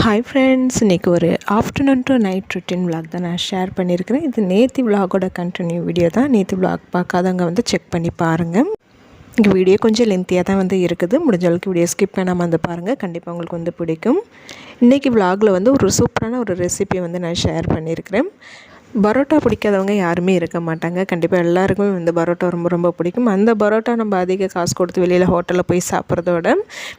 Hi friends இன்றைக்கி ஒரு afternoon to night routine vlog தான் நான் ஷேர் பண்ணியிருக்கிறேன். இது நேத்தி விளாகோட கண்டினியூ வீடியோ தான். நேத்தி விளாக் பார்க்காதவங்க வந்து செக் பண்ணி பாருங்கள் இங்கே வீடியோ கொஞ்சம் லென்த்தியாக தான் வந்து இருக்குது. முடிஞ்ச அளவுக்கு வீடியோ ஸ்கிப் பண்ணாமல் வந்து பாருங்கள் கண்டிப்பாக உங்களுக்கு வந்து பிடிக்கும். இன்றைக்கி விளாகில் வந்து ஒரு சூப்பரான ஒரு ரெசிபி வந்து நான் ஷேர் பண்ணியிருக்கிறேன். பரோட்டா பிடிக்காதவங்க யாருமே இருக்க மாட்டாங்க. கண்டிப்பாக எல்லாருக்குமே வந்து பரோட்டா ரொம்ப ரொம்ப பிடிக்கும். அந்த பரோட்டா நம்ம அதிக காசு கொடுத்து வெளியில் ஹோட்டலில் போய் சாப்பிட்றதோட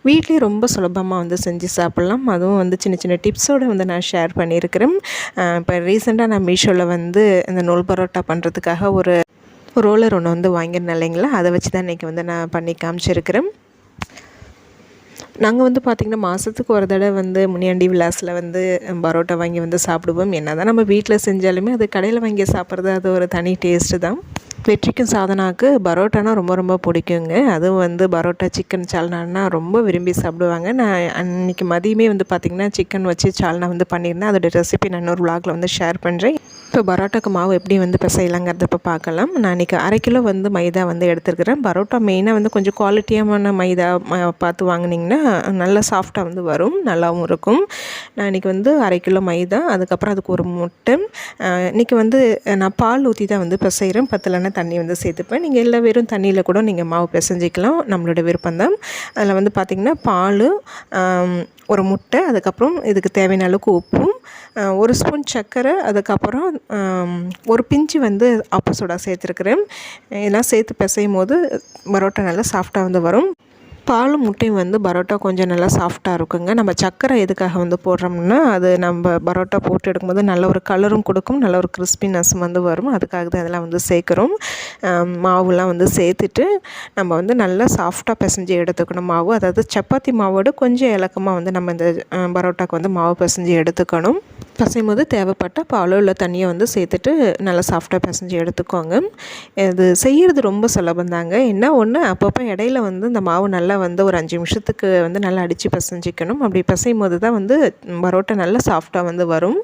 வீட்லேயே ரொம்ப சுலபமாக வந்து செஞ்சு சாப்பிட்லாம். அதுவும் வந்து சின்ன சின்ன டிப்ஸோடு வந்து நான் ஷேர் பண்ணியிருக்கிறேன். இப்போ ரீசெண்டாக நான் மீஷோவில் வந்து இந்த நூல் பரோட்டா பண்ணுறதுக்காக ஒரு ரோலர் ஒன்று வந்து வாங்கியிருந்தேன் இல்லைங்களா? அதை வச்சு தான் இன்றைக்கி வந்து நான் பண்ணி காமிச்சிருக்கிறேன். நாங்கள் வந்து பார்த்திங்கன்னா மாதத்துக்கு ஒரு தடவை வந்து முனியாண்டி விலாஸில் வந்து பரோட்டா வாங்கி வந்து சாப்பிடுவோம். என்ன தான் நம்ம வீட்டில் செஞ்சாலுமே அது கடையில் வாங்கி சாப்பிட்றது அது ஒரு தனி டேஸ்ட்டு தான். வெற்றிக்கும் சாதனாவுக்கு பரோட்டானா ரொம்ப ரொம்ப பிடிக்குங்க. அதுவும் வந்து பரோட்டா சிக்கன் சால்னான்னா ரொம்ப விரும்பி சாப்பிடுவாங்க. நான் அன்றைக்கி மதியமே வந்து பார்த்திங்கன்னா சிக்கன் வச்சு சால்னா வந்து பண்ணியிருந்தேன். அதோடய ரெசிபி நான் இன்னொரு விலாகில் வந்து ஷேர் பண்ணுறேன் இப்போ பரோட்டாக்கு மாவு எப்படி வந்து பிசையலாங்கிறத இப்போ பார்க்கலாம். நான் இன்றைக்கி அரை கிலோ வந்து மைதா வந்து எடுத்துருக்கிறேன். பரோட்டா மெயினாக வந்து கொஞ்சம் குவாலிட்டியான மைதா பார்த்து வாங்கினீங்கன்னா நல்லா சாஃப்டாக வந்து வரும். நல்லாவும் இருக்கும். நான் இன்றைக்கி வந்து அரை கிலோ மைதா அதுக்கப்புறம் அதுக்கு ஒரு முட்டை. இன்றைக்கி வந்து நான் பால் ஊற்றி தான் வந்து பிசைகிறேன் பத்தலைன்னா தண்ணி வந்து சேர்த்துப்பேன். நீங்கள் எல்லா வெறும் தண்ணியில் கூட நீங்கள் மாவு பிசைஞ்சிக்கலாம். நம்மளோட விருப்பம் தான் அதில் வந்து பார்த்திங்கன்னா பால் ஒரு முட்டை அதுக்கப்புறம் இதுக்கு தேவையான அளவுக்கு உப்பும் ஒரு ஸ்பூன் சர்க்கரை அதுக்கப்புறம் ஒரு பிஞ்சு வந்து அப்ப சோடா சேர்த்துருக்குறேன். இதெல்லாம் சேர்த்து பிசையும் போது பரோட்டா நல்லா சாஃப்டாக வந்து வரும். பாலும் முட்டையும் வந்து பரோட்டா கொஞ்சம் நல்லா சாஃப்டாக இருக்குங்க. நம்ம சர்க்கரை எதுக்காக வந்து போடுறோம்னா அது நம்ம பரோட்டா போட்டு எடுக்கும்போது நல்ல ஒரு கலரும் கொடுக்கும் நல்ல ஒரு கிறிஸ்பினஸும் வந்து வரும். அதுக்காக தான் அதெல்லாம் வந்து சேர்க்குறோம். மாவுலாம் வந்து சேர்த்துட்டு நம்ம வந்து நல்லா சாஃப்டாக பிசைஞ்சு எடுத்துக்கணும் மாவு. அதாவது சப்பாத்தி மாவோடு கொஞ்சம் இலக்கமாக வந்து நம்ம இந்த பரோட்டாக்கு வந்து மாவு பிசைஞ்சு எடுத்துக்கணும். பசையும் போது தேவைப்பட்ட பாலோ இல்லை தண்ணியை வந்து சேர்த்துட்டு நல்லா சாஃப்டாக பிசைஞ்சு எடுத்துக்கோங்க. இது செய்கிறது ரொம்ப சுலபம் தாங்க என்ன ஒன்று அப்பப்போ இடையில வந்து இந்த மாவு நல்லா வந்து ஒரு அஞ்சு நிமிஷத்துக்கு வந்து நல்லா அடித்து பசைஞ்சிக்கணும். அப்படி பசையும் போது தான் வந்து பரோட்டா நல்லா சாஃப்டாக வந்து வரும்.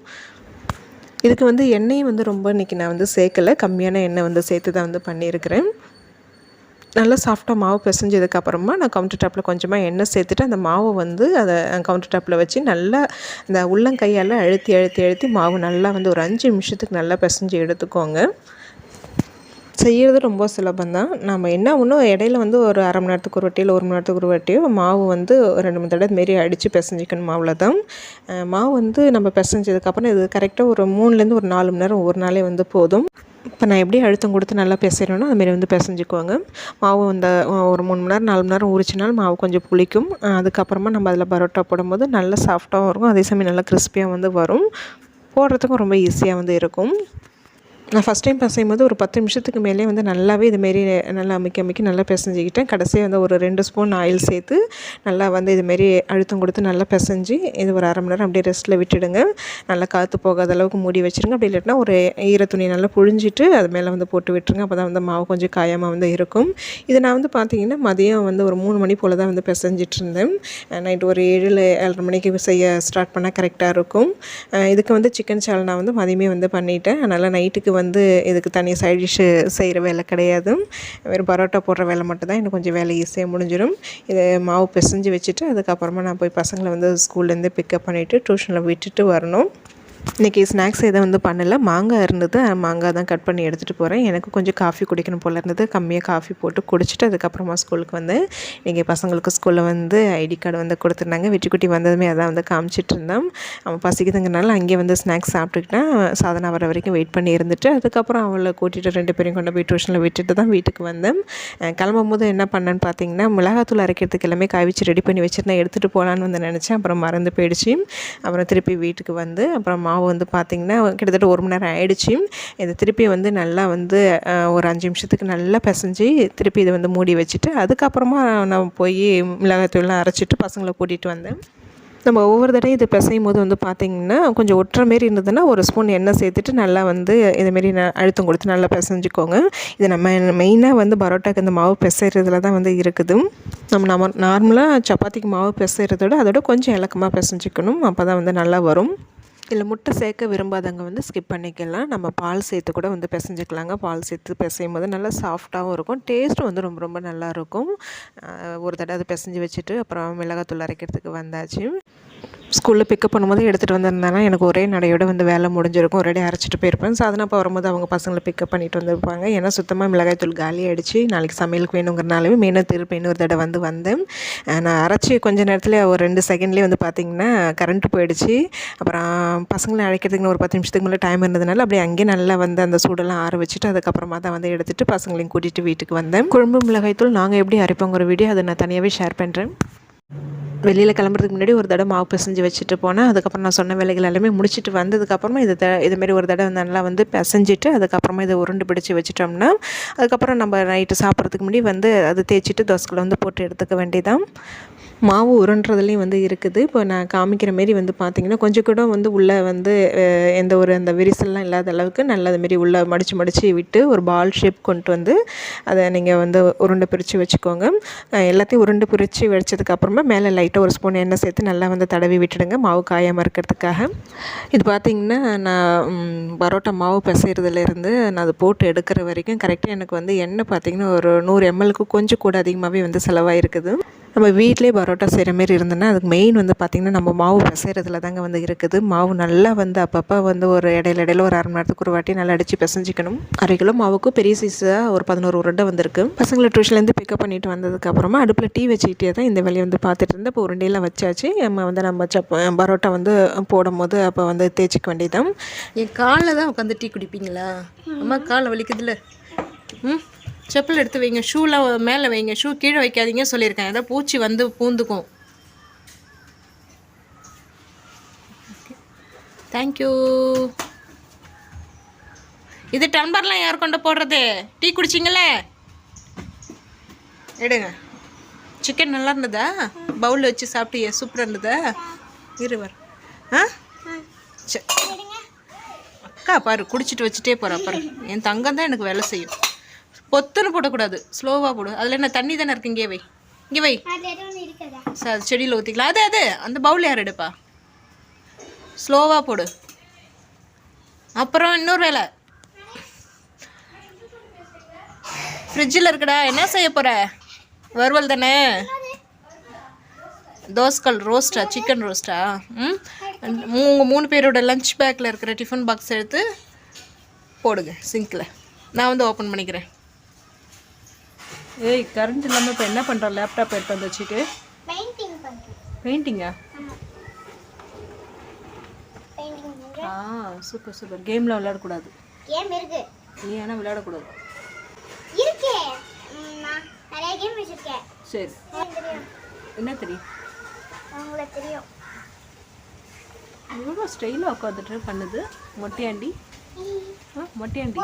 இதுக்கு வந்து எண்ணெயும் வந்து ரொம்ப இன்றைக்கி நான் வந்து சேர்க்கலை. கம்மியான எண்ணெய் வந்து சேர்த்து தான் வந்து பண்ணியிருக்கிறேன். நல்லா சாஃப்டாக மாவு பிசைஞ்சதுக்கப்புறமா நான் கவுண்டர் டாப்பில் கொஞ்சமாக எண்ணெய் சேர்த்துட்டு அந்த மாவை வந்து அதை கவுண்டர் டாப்பில் வச்சு நல்லா இந்த உள்ளங்கையால் அழுத்தி அழுத்தி அழுத்தி மாவு நல்லா வந்து ஒரு அஞ்சு நிமிஷத்துக்கு நல்லா பிசைஞ்சு எடுத்துக்கோங்க. செய்கிறது ரொம்ப சுலபந்தான் நம்ம என்ன ஒன்றும் இடையில வந்து ஒரு அரை மணி நேரத்துக்கு ஒரு வட்டியில் ஒரு மணி நேரத்துக்கு ஒரு வட்டியோ மாவு வந்து ரெண்டு மூணு தடவை மாரி அடித்து பிசைஞ்சிக்கணும் தான் மாவு வந்து நம்ம பிசைஞ்சதுக்கப்புறம் இது கரெக்டாக ஒரு மூணுலேருந்து ஒரு நாலு மணி நேரம் ஒரு நாளே வந்து போதும். இப்போ நான் எப்படி அழுத்தம் கொடுத்து நல்லா பிசைறேனோ அதுமாரி வந்து பிசைஞ்சிக்குவாங்க மாவு அந்த ஒரு மூணு மணி நேரம் நாலு மணி நேரம் ஊறிச்சினாலும் மாவு கொஞ்சம் புளிக்கும். அதுக்கப்புறமா நம்ம அதில் பரோட்டா போடும்போது நல்லா சாஃப்டாகவும் இருக்கும். அதே சமயம் நல்லா கிறிஸ்பியாக வந்து வரும். போடுறதுக்கும் ரொம்ப ஈஸியாக வந்து இருக்கும். நான் ஃபஸ்ட் டைம் பிசையும் போது ஒரு பத்து நிமிஷத்துக்கு மேலே வந்து நல்லாவே இதுமாரி நல்லா அமைக்க அமைக்க நல்லா பிசைஞ்சிக்கிட்டேன். கடைசியாக வந்து ஒரு ரெண்டு ஸ்பூன் ஆயில் சேர்த்து நல்லா வந்து இதுமாரி அழுத்தம் கொடுத்து நல்லா பிசைஞ்சு இது ஒரு அரை மணி நேரம் அப்படியே ரெஸ்ட்டில் விட்டுடுங்க. நல்லா காற்று போகாத அளவுக்கு மூடி வச்சுருங்க. அப்படி இல்லாட்டினா ஒரு ஈர துணி நல்லா புழிஞ்சிட்டு அது மேலே வந்து போட்டு விட்டுருங்க. அப்போ தான் வந்து மாவு கொஞ்சம் காயமாக வந்து இருக்கும். இது நான் வந்து பார்த்தீங்கன்னா மதியம் வந்து ஒரு மூணு மணி போல் தான் வந்து பிசைஞ்சிட்டு இருந்தேன் நைட்டு ஒரு ஏழில் ஏழரை மணிக்கு செய்ய ஸ்டார்ட் பண்ணால் கரெக்டாக இருக்கும். இதுக்கு வந்து சிக்கன் சால்னா வந்து மதியமே வந்து பண்ணிவிட்டேன் அதனால் நைட்டுக்கு வந்து வந்து இதுக்கு தனி சைட் டிஷ்ஷு செய்கிற வேலை கிடையாது. வெறும் பரோட்டா போடுற வேலை மட்டும்தான். இன்னும் கொஞ்சம் வேலை ஈஸியாக முடிஞ்சிடும் இதை மாவு பிசைஞ்சு வச்சுட்டு அதுக்கப்புறமா நான் போய் பசங்களை வந்து ஸ்கூல்லேருந்து பிக்கப் பண்ணிவிட்டு டியூஷனில் விட்டுட்டு வரணும். இன்றைக்கி ஸ்நாக்ஸ் எதுவும் வந்து பண்ணலை. மாங்காய் இருந்தது. மாங்காய் தான் கட் பண்ணி எடுத்துகிட்டு போகிறேன் எனக்கு கொஞ்சம் காஃபி குடிக்கணும் போல் இருந்தது. கம்மியாக காஃபி போட்டு குடிச்சிட்டு அதுக்கப்புறமா ஸ்கூலுக்கு வந்து இன்றைக்கி பசங்களுக்கு ஸ்கூலில் வந்து ஐடி கார்டு வந்து கொடுத்துருந்தாங்க. வெற்றிக்குட்டி வந்ததுமே அதான் வந்து காமிச்சிட்டு இருந்தோம். அவன் பசிக்குதுங்கிறனால அங்கேயே வந்து ஸ்நாக்ஸ் சாப்பிட்டுக்கிட்டான் சாதனை வர வரைக்கும் வெயிட் பண்ணி இருந்துட்டு அதுக்கப்புறம் அவளை கூட்டிகிட்டு ரெண்டு பேரையும் கொண்டு போய் டியூஷனில் விட்டுட்டு தான் வீட்டுக்கு வந்தேன். கிளம்பும் போது என்ன பண்ணேன்னு பார்த்தீங்கன்னா மிளகாத்தூள் அரைக்கிறதுக்கு எல்லாமே காய்ச்சி ரெடி பண்ணி வச்சுருந்தேன். எடுத்துகிட்டு போகலான்னு வந்து நினச்சேன். அப்புறம் மறந்து போயிடுச்சு. அப்புறம் திருப்பி வீட்டுக்கு வந்து அப்புறம் மாவு வந்து பார்த்திங்கன்னா கிட்டத்தட்ட ஒரு மணி நேரம் ஆகிடுச்சி இதை திருப்பி வந்து நல்லா வந்து ஒரு அஞ்சு நிமிஷத்துக்கு நல்லா பிசைஞ்சு திருப்பி இதை வந்து மூடி வச்சுட்டு அதுக்கப்புறமா நான் போய் மிளகாத்தூள்லாம் அரைச்சிட்டு பசங்களை கூட்டிகிட்டு வந்தேன். நம்ம ஒவ்வொரு தடையும் இது பிசையும் போது வந்து பார்த்திங்கன்னா கொஞ்சம் ஒட்டுற மாரி இருந்ததுன்னா ஒரு ஸ்பூன் எண்ணெய் சேர்த்துட்டு நல்லா வந்து இதுமாரி அழுத்தம் கொடுத்து நல்லா பிசைஞ்சிக்கோங்க. இது நம்ம மெயினாக வந்து பரோட்டாக்கு இந்த மாவு பிசைறதுல தான் வந்து இருக்குது. நம்ம நம்ம நார்மலாக சப்பாத்திக்கு மாவு பிசைறதோட அதோட கொஞ்சம் இலக்கமாக பிசைஞ்சிக்கணும். அப்போ தான் வந்து நல்லா வரும். இதில் முட்டை சேர்க்க விரும்பாதவங்க வந்து ஸ்கிப் பண்ணிக்கலாம். நம்ம பால் சேர்த்து கூட வந்து பிசைஞ்சிக்கலாங்க. பால் சேர்த்து பிசையும் போது நல்லா சாஃப்டாகவும் இருக்கும். டேஸ்ட்டும் வந்து ரொம்ப ரொம்ப நல்லாயிருக்கும் ஒரு தடவை அதை பிசைஞ்சு வச்சுட்டு அப்புறம் மிளகாத்தூள் அரைக்கிறதுக்கு வந்தாச்சு. ஸ்கூலில் பிக்கப் பண்ணும்போது எடுத்துகிட்டு வந்திருந்தானா எனக்கு ஒரே நடையோடு வந்து வேலை முடிஞ்சிருக்கும். ஒரே அரைச்சிட்டு போயிருப்பேன். சாதனா அப்போ வரும்போது அவங்க பசங்களை பிக்கப் பண்ணிட்டு வந்திருப்பாங்க. ஏன்னா சுத்தமாக மிளகாய் தூள் காலி ஆகிடுச்சு நாளைக்கு சமையலுக்கு வேணுங்கிறனாலே மீனும் திருப்பி இன்னொரு தடவை வந்து வந்தேன். நான் அரைச்சி கொஞ்ச நேரத்தில் ஒரு ரெண்டு செகண்ட்லேயே வந்து பார்த்திங்கன்னா கரண்ட்டு போயிடுச்சு. அப்புறம் பசங்களை அழைக்கிறதுக்கு ஒரு பத்து நிமிஷத்துக்கு மேலே டைம் இருந்ததுனால அப்படியே அங்கேயே நல்லா வந்து அந்த சூடெல்லாம் ஆற வச்சுட்டு அதுக்கப்புறமா தான் வந்து எடுத்துகிட்டு பசங்களையும் கூட்டிகிட்டு வீட்டுக்கு வந்தேன். குழம்பு மிளகாய்த்தூள் நாங்கள் எப்படி அரைப்போங்கிற வீடியோ அதை நான் தனியாகவே ஷேர் பண்ணுறேன் வெளியில் கிளம்புறதுக்கு முன்னாடி ஒரு தடவை மாவு பிசைஞ்சு வச்சுட்டு போனேன். அதுக்கப்புறம் நான் சொன்ன வேலைகள் எல்லாமே முடிச்சுட்டு வந்ததுக்கப்புறமா இது த இதுமாரி ஒரு தடவை நல்லா வந்து பிசைஞ்சிட்டு அதுக்கப்புறமா இதை உருண்டு பிடிச்சி வச்சிட்டோம்னா அதுக்கப்புறம் நம்ம நைட்டு சாப்பிட்றதுக்கு முன்னாடி வந்து அது தேய்ச்சிட்டு தோசைக்குள்ள வந்து போட்டு எடுத்துக்க வேண்டியதான் மாவு உருண்டுறதுலேயும் வந்து இருக்குது. இப்போ நான் காமிக்கிற மாரி வந்து பார்த்திங்கன்னா கொஞ்சம் கூட வந்து உள்ளே வந்து எந்த ஒரு அந்த விரிசல்லாம் இல்லாத அளவுக்கு நல்லா அதுமாரி உள்ளே மடித்து மடித்து விட்டு ஒரு பால் ஷேப் கொண்டு வந்து அதை நீங்கள் வந்து உருண்டை பிரித்து வச்சுக்கோங்க. எல்லாத்தையும் உருண்டை பிரித்து வச்சதுக்கப்புறமா மேலே லைட்டாக ஒரு ஸ்பூன் எண்ணெய் சேர்த்து நல்லா வந்து தடவி விட்டுடுங்க மாவு காயாமல் இருக்கிறதுக்காக. இது பார்த்திங்கன்னா நான் பரோட்டா மாவு பிசைறதுலேருந்து நான் அதை போட்டு எடுக்கிற வரைக்கும் கரெக்டாக எனக்கு வந்து எண்ணெய் பார்த்திங்கன்னா ஒரு நூறு எம்எல்க்கு கொஞ்சம் கூட அதிகமாகவே வந்து செலவாயிருக்குது. நம்ம வீட்டிலே பரோட்டா பரோட்டா செய்கிற மாரி இருந்ததுன்னா அதுக்கு மெயின் வந்து பார்த்திங்கன்னா நம்ம மாவு பிசைறதுல தாங்க வந்து இருக்குது. மாவு நல்லா வந்து அப்பப்போ வந்து ஒரு இடையில இடையில ஒரு அரை மணி நேரத்துக்கு ஒரு வாட்டி நல்லா அடித்து பிசைஞ்சிக்கணும். அரை கிலோ மாவுக்கு பெரிய சைஸாக ஒரு பதினோரு உருண்டை வந்திருக்கு. பசங்களை டியூஷன்லேருந்து பிக்கப் பண்ணிட்டு வந்ததுக்கப்புறமா அடுப்பில் டீ வச்சுக்கிட்டே தான் இந்த வேலையை வந்து பார்த்துட்டு இருந்தேன். இப்போ உருண்டையெல்லாம் வச்சாச்சு. நம்ம வந்து நம்ம சப் பரோட்டா வந்து போடும் போது அப்போ வந்து தேய்ச்சிக்க வேண்டியதான் என் காலில் தான் உட்காந்து டீ குடிப்பீங்களா? அம்மா காலை வலிக்குதுல்ல ம்? செப்பல் எடுத்து வைங்க ஷூலாம் மேலே வைங்க ஷூ கீழே வைக்காதீங்க சொல்லியிருக்கேன். ஏதாவது பூச்சி வந்து பூந்துக்கும். தேங்க்யூ இது டம்பர்லாம் யார் கொண்டு போடுறது? டீ குடிச்சிங்களே எடுங்க. சிக்கன் நல்லா இருந்ததா? பவுலில் வச்சு சாப்பிட்டியே சூப்பராக இருந்ததா? இருவர் ஆ? சரி அக்கா பாரு குடிச்சிட்டு வச்சுட்டே போகிறா பாரு. என் தங்கம் தான் எனக்கு வேலை செய்யும். பொத்துன்னு போடக்கூடாது. ஸ்லோவாக போடு. அதில் என்ன தண்ணி தானே இருக்கு? இங்கே வை. இங்கே வை. சார் அது செடியில் ஊற்றிக்கலாம் அது அது. அந்த பவுல் யார் எடுப்பா? ஸ்லோவாக போடு. அப்புறம் இன்னொரு வேலை. ஃப்ரிட்ஜில் இருக்குடா. என்ன செய்ய போகிற வறுவல் தானே? தோஸ்கல் ரோஸ்டா சிக்கன் ரோஸ்டா ம்? உங்கள் மூணு பேரோட லஞ்ச் பேக்கில் இருக்கிற டிஃபன் பாக்ஸ் எடுத்து போடுங்க சிங்க்கில் நான் வந்து ஓப்பன் பண்ணிக்கிறேன். ஏய் கரண்ட் இல்லாமல் இப்போ என்ன பண்ணுறோம் லேப்டாப் எடுத்து வந்து வச்சுட்டு பெயிண்டிங்கா ஆ? சூப்பர் சூப்பர் கேமில் விளையாடக்கூடாது. கேம் இருக்கு. நீ ஆனால் விளையாடக்கூடாது. இருக்கே. நிறைய கேம் வச்சிருக்கேன். சரி. என்ன தெரியும்? உங்களுக்கு தெரியும். எவ்வளோ ஸ்டைலாக உட்காந்துட்டு பண்ணுது? மொட்டையாண்டி? ஆ மொட்டையாண்டி.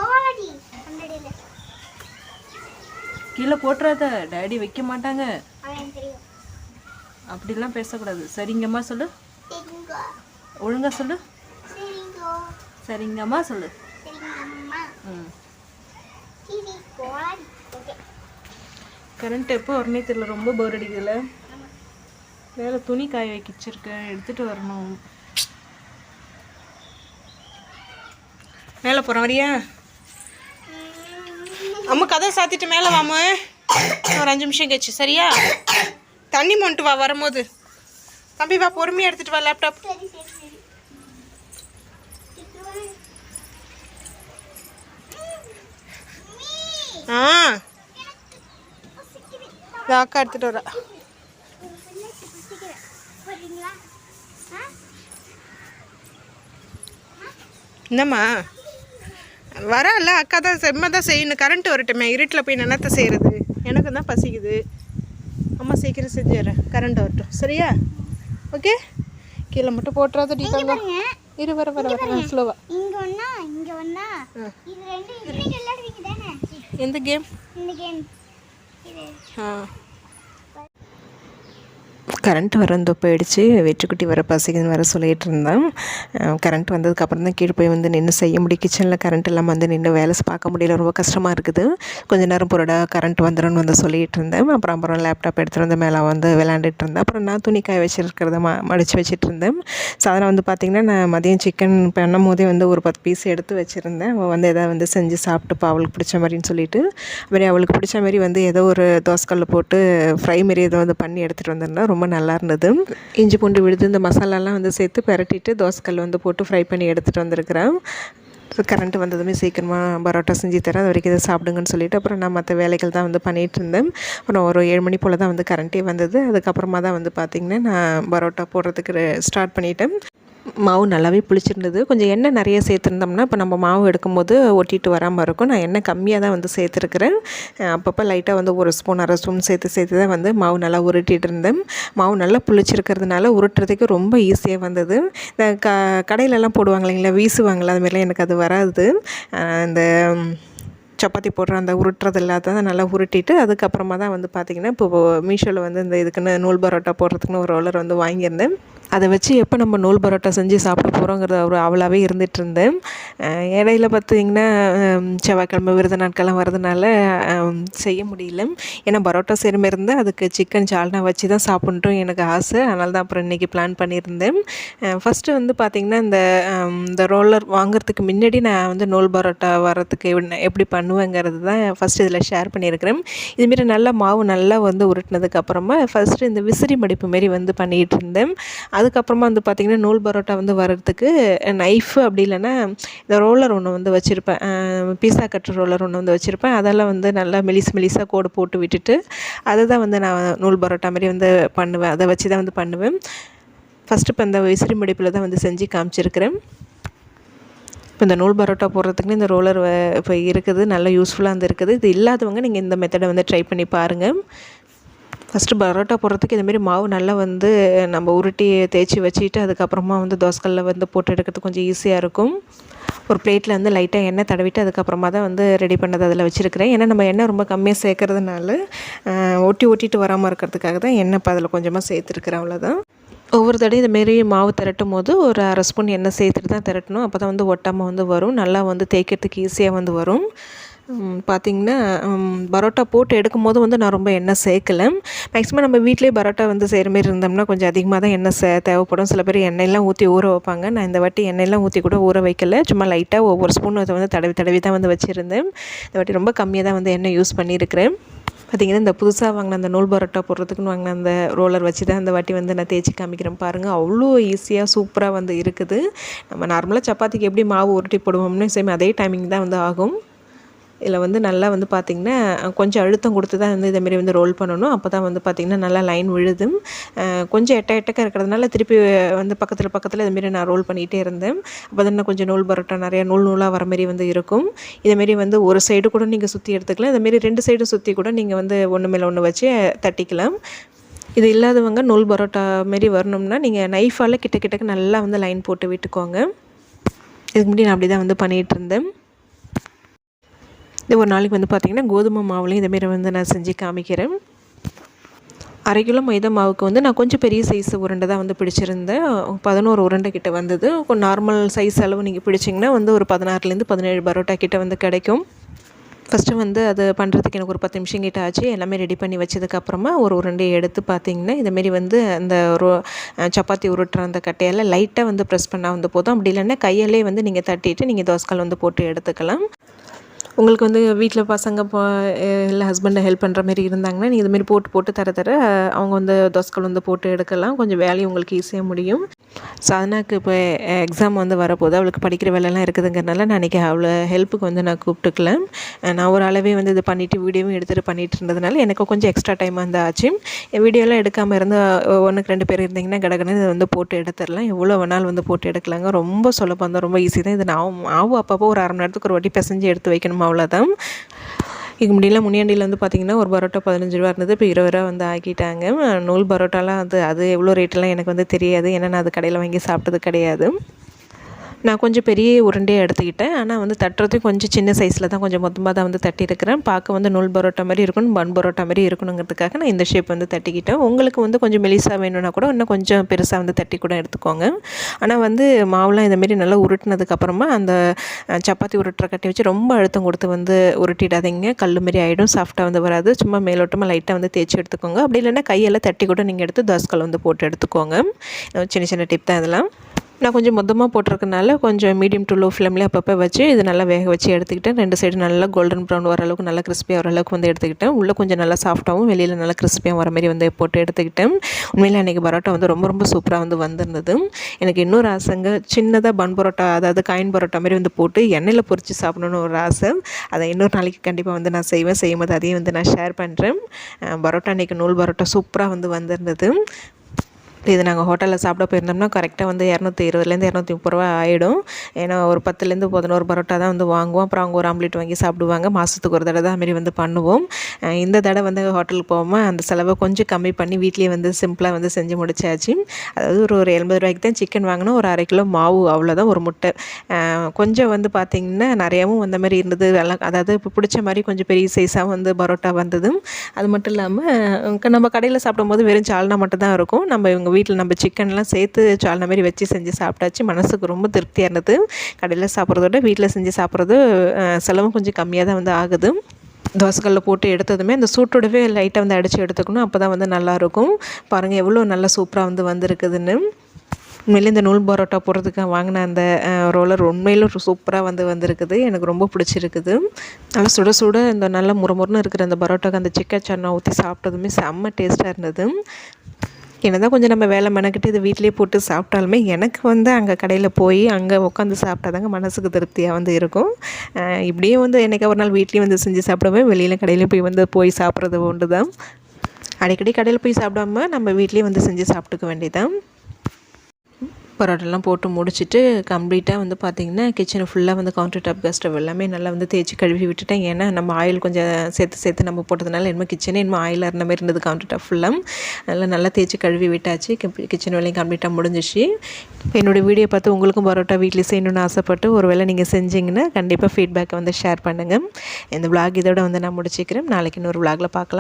கீழே போட்டுறாத. டேடி வைக்க மாட்டாங்க. அப்படிலாம் பேசக்கூடாது. சரிங்கம்மா சொல்லு. ஒழுங்கா சொல்லு. சரிங்கோ. சரிங்கம்மா சொல்லு. கரண்ட் எப்போ வரனே தெரியல. ரொம்ப போர் அடிக்குதுல. வேலை துணி காய வைக்க வச்சிருக்கேன் எடுத்துட்டு வரணும். மேலே போகிறோம் வரியா? அம்மா கதை சாத்திட்டு மேலே வாம ஒரு அஞ்சு நிமிஷம் கழிச்சு சரியா? தண்ணி மொண்டு வா வரும்போது. தம்பி வா பொறுமையாக எடுத்துட்டு வா லேப்டாப் ஆ. அக்கா எடுத்துட்டு வரா. என்னம்மா வரல அக்கா தான் செம்ம தான் செய்யணும் கரண்ட் வரட்டுமே இருட்டில் போய் என்னத்த செய்கிறது எனக்கு தான் பசிக்குது. அம்மா சீக்கிரம் செஞ்சிடுறேன் கரண்ட் வரட்டும். சரியா? ஓகே கீழே மட்டும் போட்டுறாத டீ தங்கம் இரு வர வர வர ஸ்லோவா இங்க ஒண்ணா இங்க ஒண்ணா. இது ரெண்டு தானே கேம் இந்த கேம் இது. ஆ. கரண்ட் வரந்தோ போயிடுச்சு. வெற்றிக்குட்டி வர பசிக்குன்னு வர சொல்லிகிட்டு இருந்தேன் கரண்ட் வந்ததுக்கப்புறம் தான் கீழே போய் வந்து நின்று செய்ய முடியும். கிச்சனில் கரண்ட் இல்லாமல் வந்து நின்று வேலை பார்க்க முடியல. ரொம்ப கஷ்டமாக இருக்குது. கொஞ்ச நேரம் பொருடா கரண்ட் வந்துடும்னு வந்து சொல்லிகிட்டு இருந்தேன் அப்புறம் அப்புறம் லேப்டாப் எடுத்துகிட்டு வந்து மேலே வந்து விளாண்டுட்டு இருந்தேன் அப்புறம் நான் துணி காய வச்சிருக்கிறத ம மடித்து வச்சுட்டு இருந்தேன் சாதனை வந்து பார்த்திங்கன்னா நான் மதியம் சிக்கன் பண்ணும் போதே வந்து ஒரு பத்து பீஸ் எடுத்து வச்சுருந்தேன். அவள் வந்து எதாவது வந்து செஞ்சு சாப்பிட்டுப்பா அவளுக்கு பிடிச்ச மாதிரின்னு சொல்லிட்டு. அப்புறம் அவளுக்கு பிடிச்ச மாதிரி வந்து ஏதோ ஒரு தோசைக்கல்ல போட்டு ஃப்ரை மாரி ஏதோ வந்து பண்ணி எடுத்துகிட்டு வந்திருந்தேன். ரொம்ப நல்லா இருந்தது. இஞ்சி பூண்டு விழுது இந்த மசாலாலாம் வந்து சேர்த்து பரட்டிட்டு தோசைக்கல் வந்து போட்டு ஃப்ரை பண்ணி எடுத்துகிட்டு வந்திருக்கிறேன். கரண்ட் வந்ததுமே சீக்கிரமாக பரோட்டா செஞ்சு தரேன். அது வரைக்கும் இதை சாப்பிடுங்கன்னு சொல்லிட்டு அப்புறம் நான் மற்ற வேலைகள் தான் வந்து பண்ணிகிட்டு இருந்தேன். அப்புறம் ஒரு ஏழு மணி போல் தான் வந்து கரண்ட்டே வந்தது. அதுக்கப்புறமா தான் வந்து பார்த்திங்கன்னா நான் பரோட்டா போடுறதுக்கு ஸ்டார்ட் பண்ணிட்டேன். மாவு நல்லாவே புளிச்சிருந்தது. கொஞ்சம் எண்ணெய் நிறைய சேர்த்துருந்தோம்னா இப்போ நம்ம மாவு எடுக்கும்போது ஒட்டிட்டு வராமல் இருக்கும். நான் எண்ணெய் கம்மியாக தான் வந்து சேர்த்துருக்குறேன். அப்பப்போ லைட்டாக வந்து ஒரு ஸ்பூன் அரை ஸ்பூன் சேர்த்து சேர்த்து தான் வந்து மாவு நல்லா உருட்டிகிட்டு இருந்தேன். மாவு நல்லா புளிச்சிருக்கிறதுனால உருட்டுறதுக்கு ரொம்ப ஈஸியாக வந்தது. இந்த க கடையிலலாம் போடுவாங்க இல்லைங்களா வீசுவாங்களா அதுமாரிலாம் எனக்கு அது வராது. இந்த சப்பாத்தி போடுற அந்த உருட்டுறது இல்லாததை நல்லா உருட்டிட்டு அதுக்கப்புறமா தான் வந்து பார்த்திங்கன்னா இப்போ மீஷோவில் வந்து இந்த இதுக்குன்னு நூல் பரோட்டா போடுறதுக்குன்னு ஒரு ரோலர் வந்து வாங்கியிருந்தேன். அதை வச்சு எப்போ நம்ம நூல் பரோட்டா செஞ்சு சாப்பிட போகிறோங்கிறத ஒரு அவளாகவே இருந்துகிட்டு இருந்தேன். இடையில பார்த்தீங்கன்னா செவ்வாய்க்கிழமை விருது நாட்கள்லாம் வரதுனால செய்ய முடியல. ஏன்னா பரோட்டா செய்கிற இருந்தால் அதுக்கு சிக்கன் சால்னா வச்சு தான் சாப்பிட்ணும் எனக்கு ஆசை. அதனால தான் அப்புறம் இன்றைக்கி பிளான் பண்ணியிருந்தேன். ஃபஸ்ட்டு வந்து பார்த்திங்கன்னா இந்த இந்த ரோலர் வாங்குறதுக்கு முன்னாடி நான் வந்து நூல் பரோட்டா வரத்துக்கு எப்படி- எப்படி பண்ணுவேங்கிறது தான் ஃபஸ்ட்டு இதில் ஷேர் பண்ணியிருக்கிறேன். இதுமாரி நல்லா மாவு நல்லா வந்து உருட்டினதுக்கப்புறமா ஃபஸ்ட்டு இந்த விசிறி மடிப்பு மாரி வந்து பண்ணிகிட்டு இருந்தேன். அதுக்கப்புறமா வந்து பார்த்திங்கன்னா நூல் பரோட்டா வந்து வர்றதுக்கு நைஃபு அப்படி இல்லைன்னா இந்த ரோலர் ஒன்று வந்து வச்சுருப்பேன். பீஸா கட்டுற ரோலர் ஒன்று வந்து வச்சுருப்பேன். அதெல்லாம் வந்து நல்லா மெலிஸ் மெலிசாக கோடு போட்டு விட்டுட்டு அதை தான் வந்து நான் நூல் பரோட்டா மாதிரி வந்து பண்ணுவேன். அதை வச்சு தான் வந்து பண்ணுவேன். ஃபஸ்ட்டு இப்போ இந்த விசிறி மடிப்பில் தான் வந்து செஞ்சு காமிச்சிருக்கிறேன். இப்போ இந்த நூல் பரோட்டா போடுறதுக்குன்னு இந்த ரோலர் இப்போ இருக்குது. நல்லா யூஸ்ஃபுல்லாக வந்து இருக்குது. இது இல்லாதவங்க நீங்கள் இந்த மெத்தடை வந்து ட்ரை பண்ணி பாருங்கள் ஃபஸ்ட்டு பரோட்டா போடுறதுக்கு இதுமாரி மாவு நல்லா வந்து நம்ம உருட்டி தேய்ச்சி வச்சுட்டு அதுக்கப்புறமா வந்து தோசைக்கல்ல வந்து போட்டு எடுக்கிறது கொஞ்சம் ஈஸியாக இருக்கும். ஒரு பிளேட்டில் வந்து லைட்டாக எண்ணெய் தடவிட்டு அதுக்கப்புறமா தான் வந்து ரெடி பண்ணது அதில் வச்சுருக்கிறேன். ஏன்னா நம்ம எண்ணெய் ரொம்ப கம்மியாக சேர்க்கறதுனால ஒட்டி ஒட்டிட்டு வராமல் இருக்கிறதுக்காக தான் எண்ணெய் இப்போ அதில் கொஞ்சமாக சேர்த்துருக்குறேன் அவ்வளோதான் ஒவ்வொரு தடையும் இதுமாரி மாவு திரட்டும் போது ஒரு அரை ஸ்பூன் எண்ணெய் சேர்த்துட்டு தான் திரட்டணும். அப்போ தான் வந்து ஒட்டாமல் வந்து வரும். நல்லா வந்து தேய்க்கிறதுக்கு ஈஸியாக வந்து வரும். பார்த்திங்கன்னா பரோட்டா போட்டு எடுக்கும் போது வந்து நான் ரொம்ப எண்ணெய் சேர்க்கல. மேக்ஸிமம் நம்ம வீட்டிலே பரோட்டா வந்து செய்கிற மாதிரி இருந்தோம்னா கொஞ்சம் அதிகமாக தான் எண்ணெய் சே தேவைப்படும். சில பேர் எண்ணெயெல்லாம் ஊற்றி ஊற வைப்பாங்க. நான் இந்த வாட்டி எண்ணெயெல்லாம் ஊற்றி கூட ஊற வைக்கல. சும்மா லைட்டாக ஒவ்வொரு ஸ்பூன் அதை வந்து தடவி தடவி தான் வந்து வச்சுருந்தேன். இந்த வாட்டி ரொம்ப கம்மியாக தான் வந்து எண்ணெய் யூஸ் பண்ணியிருக்கிறேன் பார்த்திங்கன்னா இந்த புதுசாக வாங்கின அந்த நூல் பரோட்டா போடுறதுக்குன்னு வாங்கின அந்த ரோலர் வச்சு தான் அந்த வாட்டி வந்து நான் தேய்ச்சி காமிக்கிறேன். பாருங்கள் அவ்வளோ ஈஸியாக சூப்பராக வந்து இருக்குது. நம்ம நார்மலாக சப்பாத்திக்கு எப்படி மாவு உருட்டி போடுவோம்னு சேம் அதே டைமிங் தான் வந்து ஆகும். இதில் வந்து நல்லா வந்து பார்த்திங்கன்னா கொஞ்சம் அழுத்தம் கொடுத்து தான் வந்து இதேமாரி வந்து ரோல் பண்ணணும். அப்போ தான் வந்து பார்த்திங்கன்னா நல்லா லைன் விழுது கொஞ்சம் எட்ட எட்டக்க இருக்கிறதுனால திருப்பி வந்து பக்கத்தில் பக்கத்தில் இதுமாரி நான் ரோல் பண்ணிகிட்டே இருந்தேன். அப்போ தான் கொஞ்சம் நூல் பரோட்டா நிறையா நூல் நூலாக வர மாதிரி வந்து இருக்கும். இதேமாரி வந்து ஒரு சைடு கூட நீங்கள் சுற்றி எடுத்துக்கலாம். இதேமாரி ரெண்டு சைடு சுற்றி கூட நீங்கள் வந்து ஒன்று மேலே ஒன்று வச்சு தட்டிக்கலாம். இது இல்லாதவங்க நூல் பரோட்டா மாரி வரணும்னா நீங்கள் நைஃபால் கிட்ட கிட்டக்கு நல்லா வந்து லைன் போட்டு விட்டுக்கோங்க. இதுக்கு முன்னாடி நான் அப்படி தான் வந்து பண்ணிகிட்டு இருந்தேன். இது ஒரு நாளைக்கு வந்து பார்த்திங்கன்னா கோதுமை மாவுலையும் இதேமாரி வந்து நான் செஞ்சு காமிக்கிறேன். அரை கிலோ மைதா மாவுக்கு வந்து நான் கொஞ்சம் பெரிய சைஸ் உருண்டை தான் வந்து பிடிச்சிருந்தேன். பதினோரு உருண்டை கிட்ட வந்தது. நார்மல் சைஸ் அளவு நீங்கள் பிடிச்சிங்கன்னா வந்து ஒரு பதினாறுலேருந்து பதினேழு பரோட்டா கிட்ட வந்து கிடைக்கும். ஃபஸ்ட்டு வந்து அது பண்ணுறதுக்கு எனக்கு ஒரு பத்து நிமிஷம் கிட்ட ஆச்சு. எல்லாமே ரெடி பண்ணி வச்சதுக்கப்புறமா ஒரு உருண்டையை எடுத்து பார்த்தீங்கன்னா இதுமாரி வந்து அந்த ஒரு சப்பாத்தி உருட்டுற அந்த கட்டையால் லைட்டாக வந்து ப்ரெஸ் பண்ணால் வந்து போதும். அப்படி இல்லைன்னா கையாலே வந்து நீங்கள் தட்டிட்டு நீங்கள் தோசைக்கால் வந்து போட்டு எடுத்துக்கலாம். உங்களுக்கு வந்து வீட்டில் பசங்க இல்லை ஹஸ்பண்டை ஹெல்ப் பண்ணுற மாதிரி இருந்தாங்கன்னா நீங்கள் இதுமாரி போட்டு போட்டு தர தர அவங்க வந்து தோசைகள் வந்து போட்டு எடுக்கலாம். கொஞ்சம் வேலையும் உங்களுக்கு ஈஸியாக முடியும். சாதனாக்கு இப்போ எக்ஸாம் வந்து வரப்போகுது. அவளுக்கு படிக்கிற வேலைலாம் இருக்குதுங்கிறனால நான் அன்றைக்கி அவளை ஹெல்ப்புக்கு வந்து நான் கூப்பிட்டுக்கலாம். நான் ஒரு அளவே வந்து இது பண்ணிவிட்டு வீடியோவும் எடுத்துகிட்டு பண்ணிகிட்டு இருந்ததுனால எனக்கு கொஞ்சம் எக்ஸ்ட்ரா டைம் வந்து ஆச்சு வீடியோலாம் எடுக்காமல் இருந்து ஒன்றுக்கு ரெண்டு பேர் இருந்தீங்கன்னா கடகடன்னு இதை வந்து போட்டு எடுத்துடலாம். எவ்வளோ வேணாலும் வந்து போட்டு எடுக்கலாங்க. ரொம்ப சொல்லப்போ தான். ரொம்ப ஈஸி தான். இது நான் மாவு அப்பப்போ ஒரு அரை மணி நேரத்துக்கு ஒரு வாட்டி பிசைஞ்சு எடுத்து வைக்கணும்? அவ்வளோதான் இதுக்கு முடியல முனியாண்டியில் வந்து பார்த்திங்கன்னா ஒரு பரோட்டா பதினஞ்சு ரூபா இருந்தது. இப்போ இருபது ரூபா வந்து ஆக்கிட்டாங்க. நூல் பரோட்டாலாம் அது அது எவ்வளோ ரேட்டெல்லாம் எனக்கு வந்து தெரியாது. ஏன்னா நான் அது கடையில் வாங்கி சாப்பிட்டது கிடையாது. நான் கொஞ்சம் பெரிய உருண்டையாக எடுத்துக்கிட்டேன். ஆனால் வந்து தட்டுறதுக்கு கொஞ்சம் சின்ன சைஸில் தான் கொஞ்சம் மொத்தமாக தான் வந்து தட்டியிருக்கிறேன். பார்க்க வந்து நூல் பரோட்டா மாதிரி இருக்கணும் பன் பரோட்டா மாதிரி இருக்கணுங்கிறதுக்காக நான் இந்த ஷேப் வந்து தட்டிக்கிட்டேன். உங்களுக்கு வந்து கொஞ்சம் மெலிசாக வேணும்னா கூட இன்னும் கொஞ்சம் பெருசாக வந்து தட்டி கூட எடுத்துக்கோங்க. ஆனால் வந்து மாவுலாம் இந்தமாரி நல்லா உருட்டினதுக்கப்புறமா அந்த சப்பாத்தி உருட்டுற கட்டி வச்சு ரொம்ப அழுத்தம் கொடுத்து வந்து உருட்டிடாதீங்க. கல் மாரி ஆகிடும் சாஃப்டாக வந்து வராது. சும்மா மேலோட்டமாக லைட்டாக வந்து தேய்ச்சி எடுத்துக்கோங்க. அப்படி இல்லைன்னா கையெல்லாம் தட்டி கூட நீங்கள் எடுத்து தோசைக்கல் வந்து போட்டு எடுத்துக்கோங்க. சின்ன சின்ன டிப் தான் இதெல்லாம். நான் கொஞ்சம் மொத்தமாக போட்டிருக்கனால கொஞ்சம் மீடியம் டு லோ ஃப்ளேம்லேயே அப்பப்போ வச்சு இது நல்லா வேக வச்சு எடுத்துக்கிட்டேன். ரெண்டு சைடு நல்லா கோல்டன் ப்ரௌன் வர அளவுக்கு நல்லா கிறிஸ்பியாக வர அளவுக்கு வந்து எடுத்துக்கிட்டேன். உள்ளே கொஞ்சம் நல்லா சாஃப்ட்டாகவும் வெளியில் நல்லா கிறிஸ்பியாக வர மாதிரி வந்து போட்டு எடுத்துக்கிட்டேன். உண்மையில் அன்றைக்கி பரோட்டா வந்து ரொம்ப ரொம்ப சூப்பராக வந்து வந்திருந்தது. எனக்கு இன்னொரு ஆசைங்க சின்னதாக பன் பரோட்டா அதாவது காயின் பரோட்டா மாதிரி வந்து போட்டு எண்ணெயில் பொரித்து சாப்பிடணுன்னு ஒரு ஆசை. அதை இன்னொரு நாளைக்கு கண்டிப்பாக வந்து நான் செய்வேன். செய்யும்போது அதையும் வந்து நான் ஷேர் பண்ணுறேன் பரோட்டா அன்றைக்கி நூல் பரோட்டா சூப்பராக வந்து வந்திருந்தது. இது நாங்கள் ஹோட்டலில் சாப்பிட போயிருந்தோம்னா கரெக்டாக வந்து இரநூத்தி இருபதுலேருந்து இரநூத்தி முப்பது ரூபா ஆகிடும் ஏன்னா ஒரு பத்துலேருந்து பதினோரு பரோட்டா தான் வந்து வாங்குவோம். அப்புறம் அவங்க ஒரு ஆம்லேட் வாங்கி சாப்பிடுவாங்க. மாதத்துக்கு ஒரு தடவை தான் அதுமாரி வந்து பண்ணுவோம். இந்த தடவை வந்து ஹோட்டலுக்கு போகாமல் அந்த செலவை கொஞ்சம் கம்மி பண்ணி வீட்லேயே வந்து சிம்பிளாக வந்து செஞ்சு முடிச்சாச்சு. அதாவது ஒரு ஒரு எண்பது ரூபாய்க்கு தான் சிக்கன் வாங்கினோம். ஒரு அரை கிலோ மாவு அவ்வளோதான் ஒரு முட்டை. கொஞ்சம் வந்து பார்த்திங்கன்னா நிறையாவும் அந்த மாதிரி இருந்தது. எல்லாம் அதாவது இப்போ பிடிச்ச மாதிரி கொஞ்சம் பெரிய சைஸாக வந்து பரோட்டா வந்ததும். அது மட்டும் இல்லாமல் நம்ம கடையில் சாப்பிடும்போது வெறும் சால்னா மட்டும் தான் இருக்கும். நம்ம இவங்க வீட்டில் நம்ம சிக்கன்லாம் சேர்த்து சால்னா மாதிரி வச்சு செஞ்சு சாப்பிட்டாச்சு. மனசுக்கு ரொம்ப திருப்தியாக இருந்தது. கடையில் சாப்பிட்றத விட வீட்டில் செஞ்சு சாப்பிட்றது செலவும் கொஞ்சம் கம்மியாக தான் வந்து ஆகுது. தோசைக்கல்லில் போட்டு எடுத்ததுமே அந்த சூட்டோடவே லைட்டாக வந்து அடித்து எடுத்துக்கணும். அப்போ தான் வந்து நல்லாயிருக்கும் பாருங்கள் எவ்வளோ நல்லா சூப்பராக வந்து வந்திருக்குதுன்னு. உண்மையிலே இந்த நூல் பரோட்டா போடுறதுக்கு வாங்கின அந்த ரோலர் உண்மையிலும் சூப்பராக வந்து வந்திருக்குது. எனக்கு ரொம்ப பிடிச்சிருக்குது. நல்லா சுட சுட இந்த நல்ல முறுமுறுன்னு இருக்கிற அந்த பரோட்டாக்கு அந்த சிக்கன் சன்னா ஊற்றி சாப்பிட்டதுமே செம்ம டேஸ்ட்டாக இருந்தது. என்னதான் கொஞ்சம் நம்ம வேலை மெனக்கிட்டு இது வீட்டிலேயே போட்டு சாப்பிட்டாலுமே எனக்கு வந்து அங்கே கடையில் போய் அங்கே உட்காந்து சாப்பிட்டா தாங்க மனசுக்கு திருப்தியாக வந்து இருக்கும். இப்படியும் இப்படியே வந்து என்றைக்கா ஒரு நாள் வீட்லேயும் வந்து செஞ்சு சாப்பிடுவேன். வெளியில் கடையில் போய் வந்து போய் சாப்பிட்றது உண்டு தான் அடிக்கடி கடையில் போய் சாப்பிடாம நம்ம வீட்லேயே வந்து செஞ்சு சாப்பிட்டுக்க வேண்டியதான் பரோட்டாலாம் போட்டு முடிச்சுட்டு கம்ப்ளீட்டாக வந்து பார்த்திங்கன்னா கிச்சனை ஃபுல்லாக வந்து கவுண்டர் டாப் கேஸ் ஸ்டவ் எல்லாமே நல்லா வந்து தேய்ச்சி கழுவி விட்டுட்டேன். ஏன்னா நம்ம ஆயில் கொஞ்சம் சேர்த்து சேர்த்து நம்ம போட்டதுனால என்னமோ கிச்சனே என்னமோ ஆயில் இருந்த மாதிரி இருந்தது கவுண்டர் டாப் ஃபுல்லாக நல்லா நல்லா தேய்ச்சி கழுவி விட்டாச்சு. கிச்சன் வேலையும் கம்ப்ளீட்டாக முடிஞ்சிச்சு. என்னோடய வீடியோ பார்த்து உங்களுக்கும் பரோட்டா வீட்டில் செய்யணும்னு ஆசைப்பட்டு ஒரு வேளை நீங்கள் செஞ்சிங்கன்னா கண்டிப்பாக ஃபீட்பேக்கை வந்து ஷேர் பண்ணுங்கள் இந்த விளாக் இதோட வந்து நான் முடிச்சிக்கிறேன். நாளைக்கு இன்னொரு விளாகில் பார்க்கலாம்.